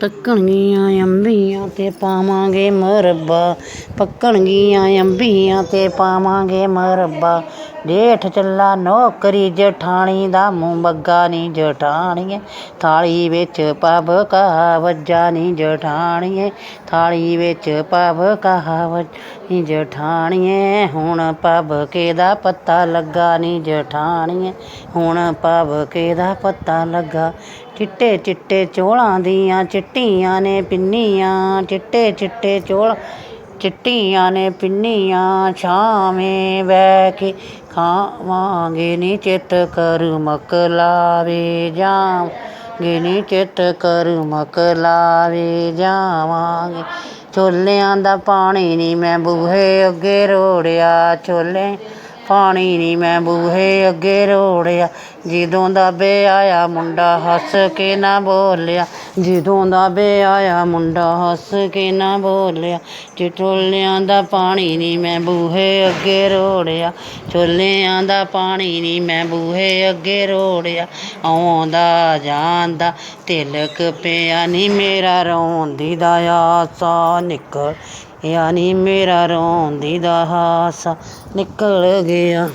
ਪੱਕਣਗੀਆਂ ਅੰਬੀਆਂ ਤੇ ਪਾਵਾਂਗੇ ਮੁਰੱਬਾ ਪੱਕਣਗੀਆਂ ਅੰਬੀਆਂ ਤੇ ਪਾਵਾਂਗੇ ਮੁਰੱਬਾ। ਜੇਠ ਚੱਲਾ ਨੌਕਰੀ ਜਠਾਣੀ ਦਾ ਮੂੰਹ ਬੱਗਾ ਨੀ ਜਠਾਣੀਏ। ਥਾਲੀ ਵਿੱਚ ਪਵ ਕਾ ਵੱਜਾ ਨੀ ਜਠਾਣੀਏ। ਥਾਲੀ ਵਿੱਚ ਪੱਬ ਕਾ ਨੀ ਜਠਾਣੀਏ। ਹੁਣ ਪੱਬ ਕਿਹਦਾ ਪਤਾ ਲੱਗਾ ਨੀ ਜਠਾਣੀਏ? ਹੁਣ ਪੱਬ ਕਿਹਦਾ ਪਤਾ ਲੱਗਾ? ਚਿੱਟੇ ਚਿੱਟੇ ਚੋਲਾਂ ਦੀਆਂ ਚਿੱਟੀਆਂ ਨੇ ਪਿੰਨੀਆਂ। ਚਿੱਟੇ ਚਿੱਟੇ ਚੋਲ ਚਿੱਟੀਆਂ ਨੇ ਪਿੰਨੀਆਂ ਛਾਵੇਂ ਬਹਿ ਕੇ ਖਾਵਾਂਗੇ ਨੀ ਚਿੱਤ ਕਰ ਮਕਲਾਵੇ ਜਾਵਾਂਗੇ ਨੀ ਚਿੱਤ ਕਰ ਮਕਲਾਵੇ ਜਾਵਾਂਗੇ। ਛੋਲਿਆਂ ਦਾ ਪਾਣੀ ਨੀ ਮੈਂ ਬੂਹੇ ਅੱਗੇ ਰੋੜਿਆ ਛੋਲੇ ਪਾਣੀ ਨੀ ਮੈਂ ਬੂਹੇ ਅੱਗੇ ਰੋੜਿਆ। ਜਦੋਂ ਦਾ ਬੇ ਆਇਆ ਮੁੰਡਾ ਹੱਸ ਕੇ ਨਾ ਬੋਲਿਆ ਜਦੋਂ ਦਾ ਵਿਆਹਿਆ ਮੁੰਡਾ ਹੱਸ ਕੇ ਨਾ ਬੋਲਿਆ ਚਟੋਲਿਆਂ ਦਾ ਪਾਣੀ ਨੀ ਮੈਂ ਬੂਹੇ ਅੱਗੇ ਰੋੜਿਆ ਛੋਲਿਆਂ ਦਾ ਪਾਣੀ ਨੀ ਮੈਂ ਬੂਹੇ ਅੱਗੇ ਰੋੜਿਆ, ਆਉਂਦਾ ਜਾਂਦਾ ਤਿਲਕ ਪਿਆ ਨੀ ਮੇਰਾ ਰੋਂਦੀ ਦਾ ਆਸਾ, ਨਿਕਲ ਯਾਨੀ ਮੇਰਾ ਰੋਂਦੀ ਦਾ ਹਾਸਾ, ਨਿਕਲ ਗਿਆ।